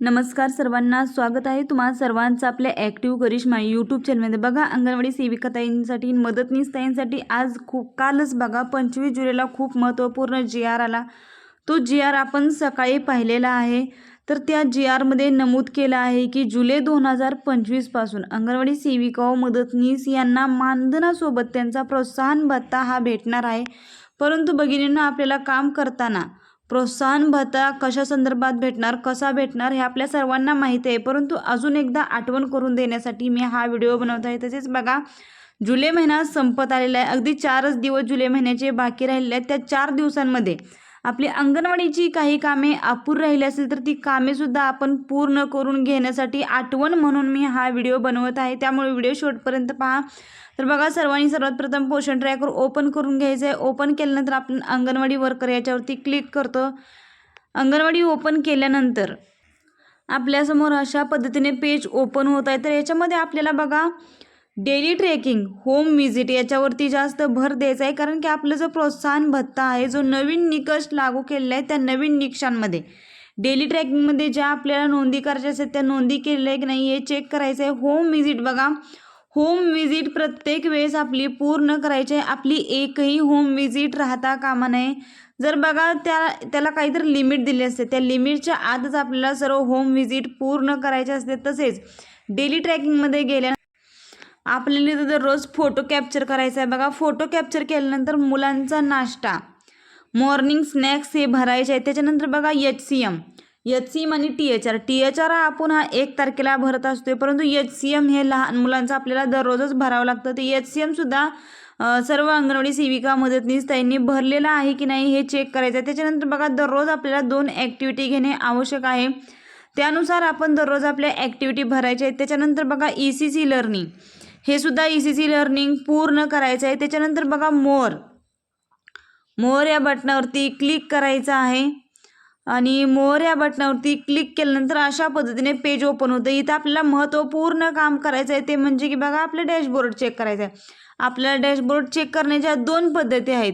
नमस्कार सर्वांना स्वागत आहे तुम्हा सर्वांचं आपल्या ॲक्टिव्ह करिश्मा यूट्यूब चॅनलमध्ये बघा अंगणवाडी सेविका ताईंसाठी मदतनीस ताईंसाठी आज खूप कालच बघा पंचवीस जुलैला खूप महत्त्वपूर्ण जी आर आला. तो जी आर आपण सकाळी पाहिलेला आहे. तर त्या जी आरमध्ये नमूद केलं आहे की जुलै दोन हजार पंचवीसपासून अंगणवाडी सेविका व मदतनीस यांना मानधनासोबत त्यांचा प्रोत्साहन भत्ता हा भेटणार आहे. परंतु भगिनींना आपल्याला काम करताना प्रोत्साहन भत्ता कशा संदर्भात भेटणार कसा भेटणार हे आपल्या सर्वांना माहिती आहे. परंतु अजून एकदा आठवण करून देण्यासाठी मी हा व्हिडिओ बनवत आहे. तसेच बघा जुलै महिना संपत आलेला आहे. अगदी चारच दिवस जुलै महिन्याचे बाकी राहिलेले आहेत. त्या चार दिवसांमध्ये आपली अंगणवाडीची काही कामे अपूर राहिली असेल तर ती कामेसुद्धा आपण पूर्ण करून घेण्यासाठी आठवण म्हणून मी हा व्हिडिओ बनवत आहे. त्यामुळे व्हिडिओ शेवटपर्यंत पहा. तर बघा सर्वांनी सर्वात प्रथम पोषण ट्रॅकर ओपन करून घ्यायचं आहे. ओपन केल्यानंतर आपण अंगणवाडी वर्कर याच्यावरती क्लिक करतो. अंगणवाडी ओपन केल्यानंतर आपल्यासमोर अशा पद्धतीने पेज ओपन होत आहे. तर याच्यामध्ये आपल्याला बघा डेली ट्रेकिंग होम विजिट याच्यावरती जास्त भर द्यायचा आहे कारण की आपलं जो प्रोत्साहन भत्ता आहे जो नवीन निकष लागू केलेला आहे त्या नवीन निकषांमध्ये. डेली ट्रॅकिंगमध्ये ज्या आपल्याला नोंदी करायच्या असतात त्या नोंदी केलेल्या आहे की नाही हे चेक करायचं आहे. होम विजिट बघा. होम विजिट प्रत्येक वेळेस आपली पूर्ण करायची आहे. आपली एकही होम विजिट राहता कामा नये. जर बघा त्या त्याला काहीतरी लिमिट दिली असते. त्या लिमिटच्या आतच आपल्याला सर्व होम विजिट पूर्ण करायचे असते तसेच डेली ट्रॅकिंगमध्ये गेल्या आपल्याला इथं दररोज फोटो कॅप्चर करायचा आहे. बघा फोटो कॅप्चर केल्यानंतर मुलांचा नाश्ता मॉर्निंग स्नॅक्स हे भरायचे आहेत. त्याच्यानंतर बघा H C M H C M आणि T H R T H R हा आपण हा एक तारखेला भरत असतोय परंतु एच सी एम हे लहान मुलांचं आपल्याला दररोजच भरावं लागतं. ते एच सी एमसुद्धा सर्व अंगणवाडी सेविका मदतनीस त्यांनी भरलेलं आहे की नाही हे चेक करायचं आहे. त्याच्यानंतर बघा दररोज आपल्याला दोन ॲक्टिव्हिटी घेणे आवश्यक आहे. त्यानुसार आपण दररोज आपल्या ॲक्टिव्हिटी भरायच्या आहेत. त्याच्यानंतर बघा ई सी सी लर्निंग हे सुद्धा ई सी सी लर्निंग पूर्ण करायचं आहे. त्याच्यानंतर बघा मोर. मोर या बटनावरती क्लिक करायचं आहे. आणि मोर या बटनावरती क्लिक केल्यानंतर अशा पद्धतीने पेज ओपन होतं. इथं आपल्याला महत्त्वपूर्ण काम करायचं आहे. ते म्हणजे की बघा आपलं डॅशबोर्ड चेक करायचं आहे. आपल्याला डॅशबोर्ड चेक करण्याच्या दोन पद्धती आहेत.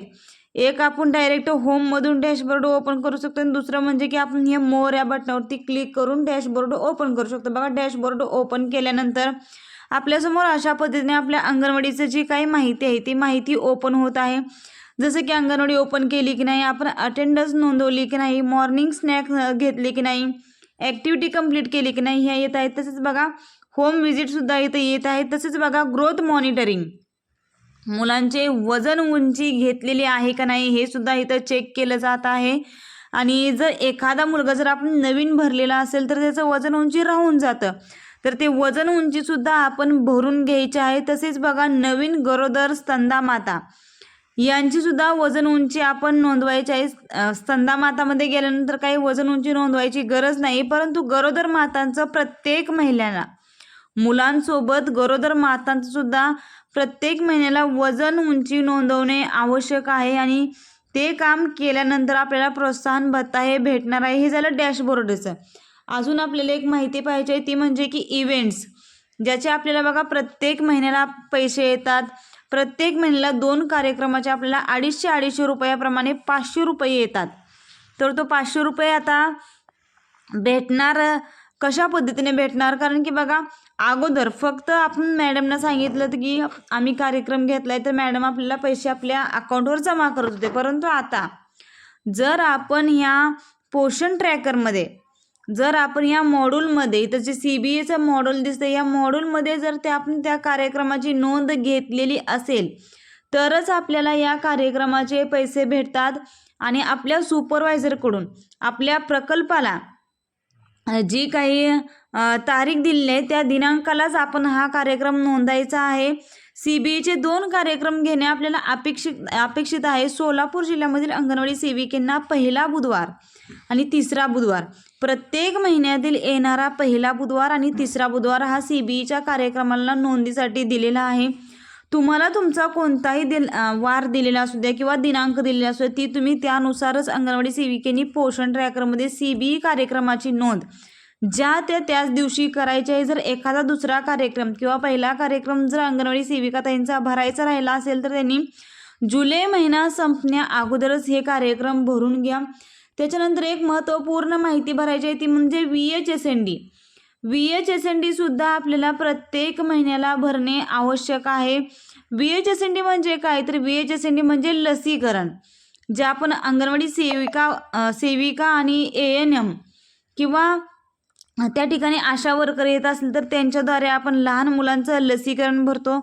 एक आपण डायरेक्ट होममधून डॅशबोर्ड ओपन करू शकतो आणि दुसरं म्हणजे की आपण हे मोर या बटनावरती क्लिक करून डॅशबोर्ड ओपन करू शकतो. बघा डॅशबोर्ड ओपन केल्यानंतर आपल्यासमोर अशा पद्धतीने आपल्या अंगणवाडीचं जी काही माहिती आहे ती माहिती ओपन होत आहे. जसं की अंगणवाडी ओपन केली की नाही आपण अटेंडन्स नोंदवली की नाही मॉर्निंग स्नॅक घेतले की नाही ॲक्टिव्हिटी कंप्लीट केली की नाही ह्या येत आहेत. तसेच बघा होम विजिटसुद्धा इथं येत आहे. तसेच बघा ग्रोथ मॉनिटरिंग मुलांचे वजन उंची घेतलेली आहे का नाही हे सुद्धा इथं चेक केलं जात आहे. आणि जर एखादा मुलगा जर आपण नवीन भरलेला असेल तर त्याचं वजन उंची राहून जातं. तर ते वजन उंचीसुद्धा आपण भरून घ्यायचे आहे. तसेच बघा नवीन गरोदर स्तंदा माता यांची सुद्धा वजन उंची आपण नोंदवायची आहे. स्तंदा मातामध्ये गेल्यानंतर काही वजन उंची नोंदवायची गरज नाही परंतु गरोदर मातांचं प्रत्येक महिन्याला मुलांसोबत गरोदर मातांचं सुद्धा प्रत्येक महिन्याला वजन उंची नोंदवणे आवश्यक आहे आणि ते काम केल्यानंतर आपल्याला प्रोत्साहन भत्ता हे भेटणार आहे. हे झालं डॅशबोर्डचं. अजून आपल्याला एक माहिती पाहिजे आहे ती म्हणजे की इव्हेंट्स ज्याचे आपल्याला बघा प्रत्येक महिन्याला पैसे येतात. प्रत्येक महिन्याला दोन कार्यक्रमाचे आपल्याला अडीचशे अडीचशे रुपयाप्रमाणे पाचशे रुपये येतात. तर तो पाचशे रुपये आता भेटणार कशा पद्धतीने भेटणार? कारण की बघा अगोदर फक्त आपण मॅडमना सांगितलं की आम्ही कार्यक्रम घेतला आहे तर मॅडम आपल्याला पैसे आपल्या अकाउंटवर जमा करत होते. परंतु आता जर आपण ह्या पोषण ट्रॅकरमध्ये जर आपण या मॉड्यूलमध्ये इथं जे सी बी एचं मॉड्यूल दिसतं या मॉड्यूलमध्ये जर ते आपण त्या कार्यक्रमाची नोंद घेतलेली असेल तरच आपल्याला या कार्यक्रमाचे पैसे भेटतात आणि आपल्या सुपरवायझरकडून आपल्या प्रकल्पाला जी काही तारीख दिलेली आहे त्या दिनांकालाच आपण हा कार्यक्रम नोंदायचा आहे. सी बी दोन कार्यक्रम घेणे आपल्याला अपेक्षित अपेक्षित आहे. सोलापूर जिल्ह्यामधील अंगणवाडी सेविकेंना पहिला बुधवार आणि तिसरा बुधवार. प्रत्येक महिन्यातील येणारा पहिला बुधवार आणि तिसरा बुधवार हा सी बी ईच्या कार्यक्रमाला नोंदीसाठी दिलेला आहे. तुम्हाला तुमचा कोणताही दिल वार दिलेला असू द्या किंवा दिनांक दिलेला असू द्या ती तुम्ही त्यानुसारच अंगणवाडी सेविकेनी पोषण ट्रॅकरमध्ये सी बी ई कार्यक्रमाची नोंद ज्या त्या त्याच दिवशी करायच्या आहे जर एखादा दुसरा कार्यक्रम किंवा पहिला कार्यक्रम जर अंगणवाडी सेविकाताईंचा भरायचा राहिला असेल तर त्यांनी जुलै महिना संपण्या अगोदरच हे कार्यक्रम भरून घ्या. त्याच्यानंतर एक महत्त्वपूर्ण माहिती भरायची आहे ती म्हणजे V H S N D. V H S N डीसुद्धा आपल्याला प्रत्येक महिन्याला भरणे आवश्यक आहे. V H S N D म्हणजे काय? तर V H S N D म्हणजे लसीकरण जे आपण अंगणवाडी सेविका सेविका आणि ए एन एम किंवा त्या ठिकाणी आशा वर्कर येत असेल तर त्यांच्याद्वारे आपण लहान मुलांचं लसीकरण भरतो.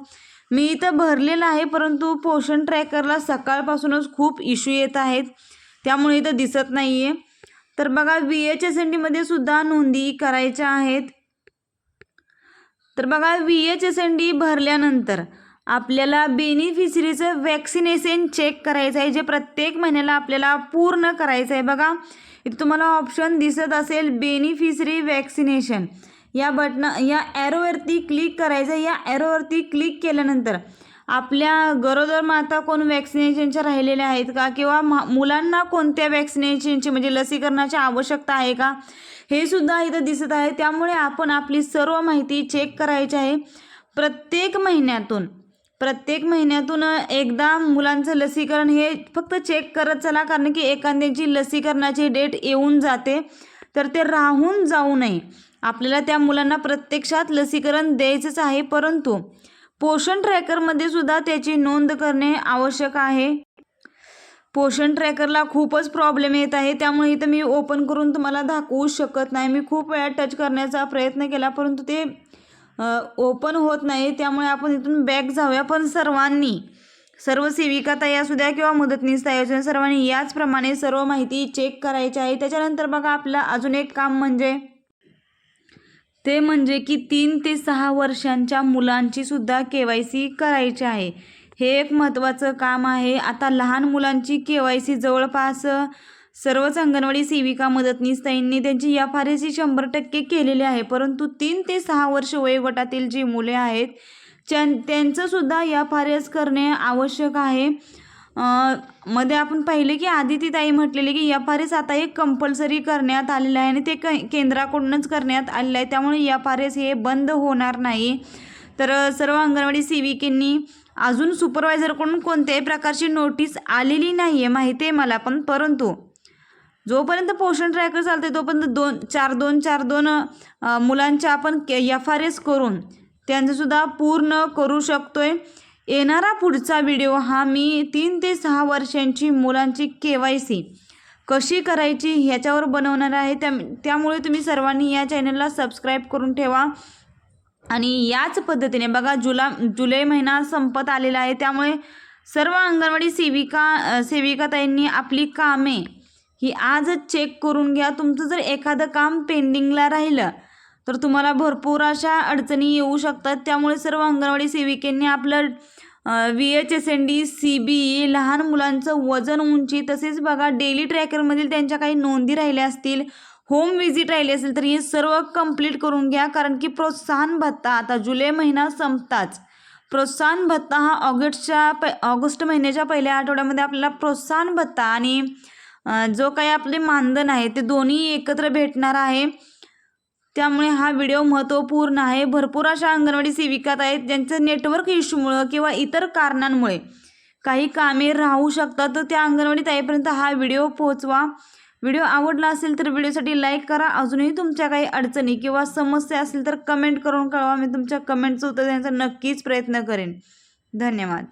मी इथं भरलेलं आहे परंतु पोषण ट्रॅकरला सकाळपासूनच खूप इश्यू येत आहेत. त्यामुळे इथं दिसत नाही आहे तर बघा व्ही एच एस एन डीमध्ये सुद्धा नोंदी करायच्या आहेत. तर बघा V H S N D भरल्यानंतर आपल्याला बेनिफिशरीचं वॅक्सिनेशन चेक करायचं आहे जे प्रत्येक महिन्याला आपल्याला पूर्ण करायचं आहे. बघा इथे तुम्हाला ऑप्शन दिसत असेल बेनिफिशरी वॅक्सिनेशन या बटन या ॲरोवरती क्लिक करायचं आहे. या ॲरोवरती क्लिक केल्यानंतर आपल्या गरोदर माता कोण वॅक्सिनेशनच्या राहिलेल्या आहेत का? किंवा मुलांना कोणत्या वॅक्सिनेशनची म्हणजे लसीकरणाची आवश्यकता आहे का? हे सुद्धा इथं दिसत आहे. त्यामुळे आपण आपली सर्व माहिती चेक करायची आहे. प्रत्येक महिन्यातून प्रत्येक महिन्यातून एकदा मुलांचं लसीकरण हे फक्त चेक करत चला कारण की एखाद्याची लसीकरणाची डेट येऊन जाते. तर ते राहून जाऊ नये. आपल्याला त्या मुलांना प्रत्यक्षात लसीकरण द्यायचंच आहे परंतु पोषण ट्रॅकरमध्ये सुद्धा त्याची नोंद करणे आवश्यक आहे. पोषण ट्रॅकरला खूपच प्रॉब्लेम येत आहे त्यामुळे इथं मी ओपन करून तुम्हाला दाखवू शकत नाही. मी खूप वेळा टच करण्याचा प्रयत्न केला परंतु ते ओपन होत नाही त्यामुळे आपण इथून बॅक जाऊया. पण सर्वांनी सर्व सेविका ताई असू द्या किंवा मदतनीस ताई असू द्या सर्वांनी याचप्रमाणे सर्व माहिती चेक करायची आहे. त्याच्यानंतर बघा आपलं अजून एक काम म्हणजे ते म्हणजे की तीन ते सहा वर्षांच्या मुलांची सुद्धा के वाय सी करायची आहे. हे एक महत्त्वाचं काम आहे. आता लहान मुलांची के वाय सी जवळपास सर्वच अंगणवाडी सेविका मदतनीस ताईंनी त्यांची या फारसी शंभर टक्के केलेली आहे. परंतु तीन ते सहा वर्ष वयोगटातील जी मुले आहेत त्यां त्यांचंसुद्धा या फारस करणे आवश्यक आहे. मध्ये आपण पाहिले की आदिती ताई म्हटलेली की एफ आर एस आता एक कंपल्सरी करण्यात आलेलं आहे आणि ते क केंद्राकडूनच करण्यात आलेलं आहे. त्यामुळे एफ आर एस हे बंद होणार नाही. तर सर्व अंगणवाडी सेविकेंनी अजून सुपरवायझरकडून कोणत्याही प्रकारची नोटीस आलेली नाही आहे माहिती आहे मला पण. परंतु जोपर्यंत पोषण ट्रॅकर चालते तोपर्यंत दोन चार दोन चार दोन मुलांच्या आपण एफ आर एस करून त्यांचंसुद्धा पूर्ण करू शकतोय. येणारा पुढचा व्हिडिओ हा मी तीन ते सहा वर्षांची मुलांची के वाय सी कशी करायची ह्याच्यावर बनवणार आहे त्या त्यामुळे तुम्ही सर्वांनी या चॅनलला सबस्क्राईब करून ठेवा. आणि याच पद्धतीने बघा जुला जुलै महिना संपत आलेला आहे त्यामुळे सर्व अंगणवाडी सेविका सेविकाताईंनी आपली कामे ही आजच चेक करून घ्या. तुमचं जर एखादं काम पेंडिंगला राहिलं तर तुम्हाला भरपूर अशा अडचणी येऊ शकतात. त्यामुळे सर्व अंगणवाडी सेविकेंनी आपलं V H S N D C B E लहान मुलांचं वजन उंची तसेच बघा डेली ट्रॅकरमधील त्यांच्या काही नोंदी राहिल्या असतील होम व्हिजिट राहिली असेल तर हे सर्व कंप्लीट करून घ्या. कारण की प्रोत्साहन भत्ता आता जुलै महिना संपताच. प्रोत्साहन भत्ता हा ऑगस्टच्या प ऑगस्ट महिन्याच्या पहिल्या आठवड्यामध्ये आपल्याला प्रोत्साहन भत्ता आणि जो काही आपले मानधन आहे ते दोन्ही एकत्र भेटणार आहे. त्यामुळे हा व्हिडिओ महत्त्वपूर्ण आहे. भरपूर अशा अंगणवाडी सेविकात आहेत ज्यांचं नेटवर्क इश्यूमुळं किंवा इतर कारणांमुळे काही कामे राहू शकतात. तर त्या अंगणवाडी ताईपर्यंत हा व्हिडिओ पोहोचवा. व्हिडिओ आवडला असेल तर व्हिडिओसाठी लाईक करा. अजूनही तुमच्या काही अडचणी किंवा समस्या असेल तर कमेंट करून कळवा. मी तुमच्या कमेंटचं उत्तर देण्याचा नक्कीच प्रयत्न करेन. धन्यवाद.